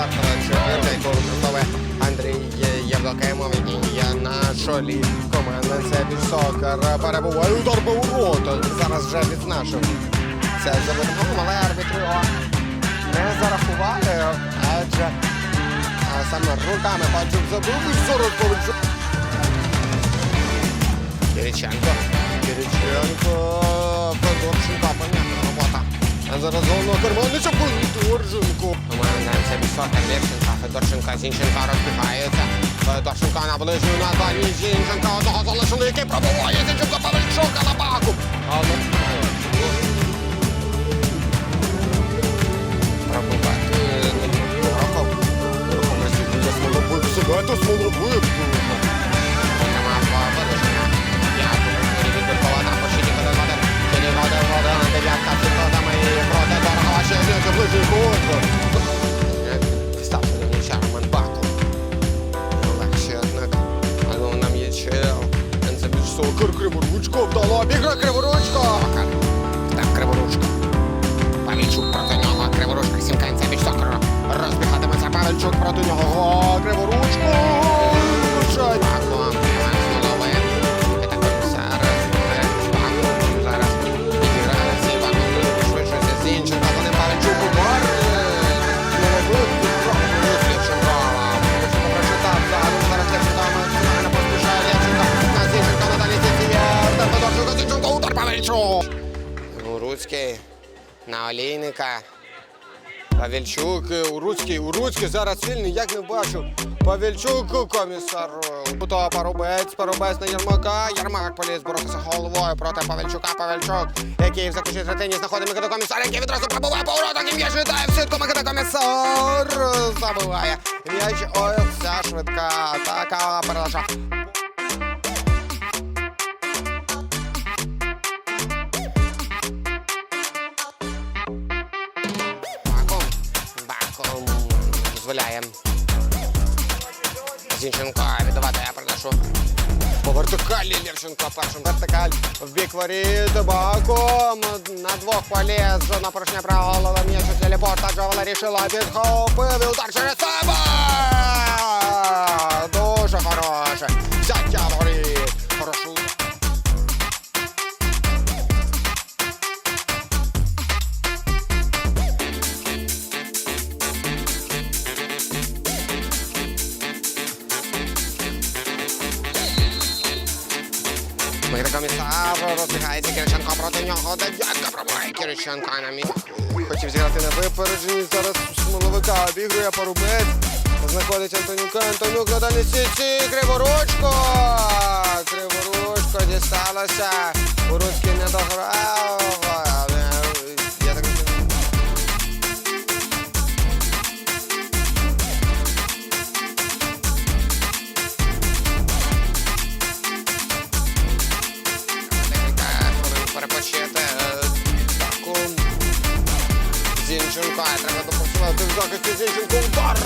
стартова четвірка, яку використовує Андрій Євдокимов, який є на чолі команди. Це Сокер перебуває удар по воротах. Зараз вже відзначив це забитим, але арбітри його не зарахували, адже а, саме руками Панчук забив і 40 Ковальчук. Кириченко. Кириченко. Федорченко. Понятна робота. А зараз головного керманича Федорченко. Команда це висока Левченка. Федорченка. Зінченка розбігається. Федорченка на ближню на дальній. Зінченка одного залишили, який пробуває. Зінченко Павельчук на баку. Але... Пробувати. Порохов. Порохов на сьогодні смолобив себе, смолобив. Криворучко вдало, бігає Криворучко! Так, Криворучко. Павельчук проти нього, Криворучка, сімкається більш сокору. Розбігатиметься Павельчук проти нього, Криворучко! Удар Павільчук. Уруцький на Олійника. Павельчук, Уруцький, Уруцький зараз вільний, як не бачу. Павельчук, комісар. Куто Парубець, Парубець на Єрмака. Єрмак поліз боротися головою проти Павельчука. Павельчук, який в заключній третині знаходить Микита комісар, який відразу пробуває по воротах і м'яч літає в сітку. Микита комісар забиває. М'яч, ой, вся швидка атака передача. Дозволяє. Зінченко віддавати я приношу. По вертикалі Левченко першим. Вертикаль в бік воріт баком на двох поліз. На порушення правого голова м'ячу телепорт адже рішила Шила підхопив і удар через себе. Дуже хороше. Взяття Микита комісар розбігається Кириченко проти нього. Дев'ятка пробуває Кириченко на місці. Хотів зіграти на випередженні. Зараз смоловика обігрує Порубець. Знаходить Антонюка. Антонюк на дальній сітці. Криворучко. Криворучко дісталося. Уруцький не дограв. Зінченко. Треба допрацювати в захисті Зінченко. Удар!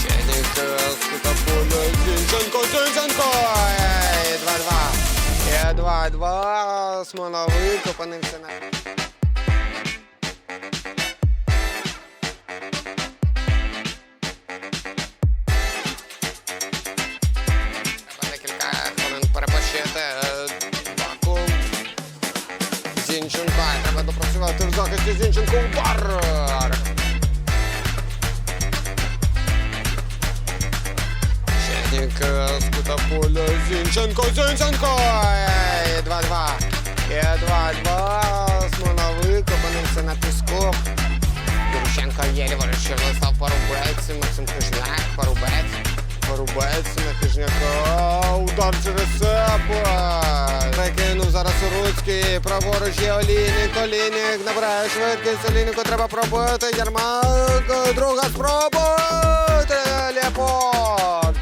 Щедік з кута поля. Зінченко, Зінченко! Ей, 2-2. Є 2-2. Смоловик опинився на... захисті Зінченко. Удар! Щедік з кута поля. Зінченко. Зінченко! Ей, 2-2. Є 2-2. Смоловик опинився на піску. Юрченко є ліворуч, став Парубець, Максим Хижняк, Парубець. Парубець на удар через себе. Прикинув зараз Руцький. праворуч є Олійник, Олійник набирає швидкість, Олійнику треба пробити, Ярмак, друга спроба, телепорт.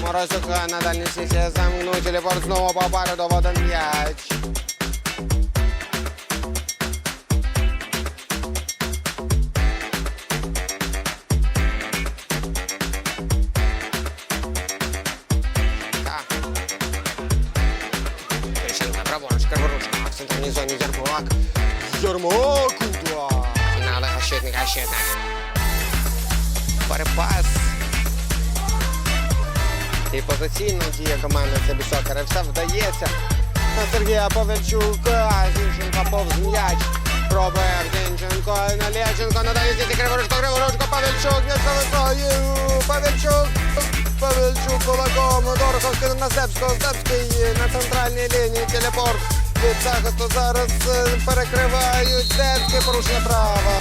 Морозюк на дальній сісі замкнуть. телепорт знову попереду один м'яч. Праворуч, Криворучка в центральній зоні Ярмолак. Ярмак, удар. На Олега Щитника, Перепас. І позиційно діє команда Цебісокера. Все вдається. На Сергія Павельчука. Зінченка повз м'яч. Пробує Зінченко на Лєченко. Надає зійти Криворучко, Криворучко, Павельчук. М'яч зависає. Павельчук. Павельчук кулаком. Дороховський на Степського. Степський на центральній лінії. Телепорт від захисту зараз е, перекривають. Степський порушення права.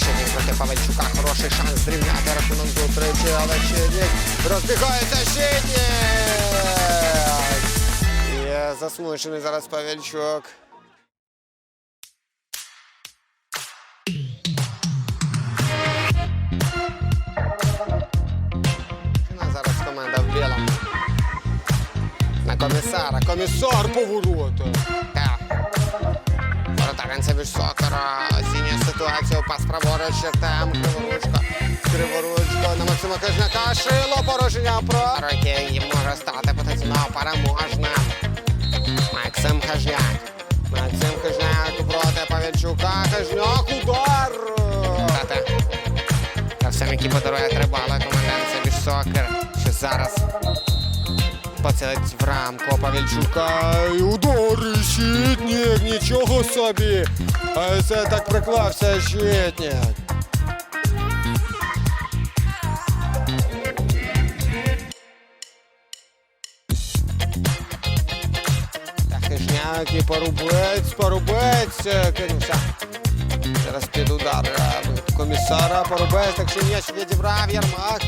Щеднік проти Павельчука хороший шанс зрівняти рахунок до тричі, але Щеднік розбігається Щеднік! Засмучений зараз Павельчук. Зараз команда в білому. На комісара. Комісар. Воротарин Севіч Сокора оцінює ситуацію, пас праворуч, Артем, Криворучко. Криворучко на Максима Кажняка, Шило, порушення про... Який може стати потенційно переможним. Максим Хажняк. Максим Хажняк проти Павельчука. Хажняк, удар! Тати. Та всім, які подарує три бали команди Севіч Сокер. Що зараз поцілить в рамку Павельчука. І удари Щитник, нічого собі. А це так приклався Щитник. Який парубець, парубець, е, керівця. Зараз під удар е, комісара, порубець, так що м'яч відібрав Ярмак.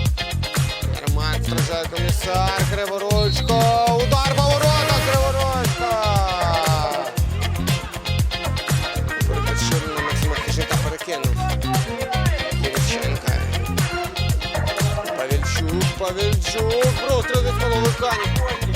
Ярмак стражає комісар, Криворучко, удар по воротах, Криворучко. Перепочинно Максима Хижика перекинув. Павільчук, Павільчук, простріл від половикані.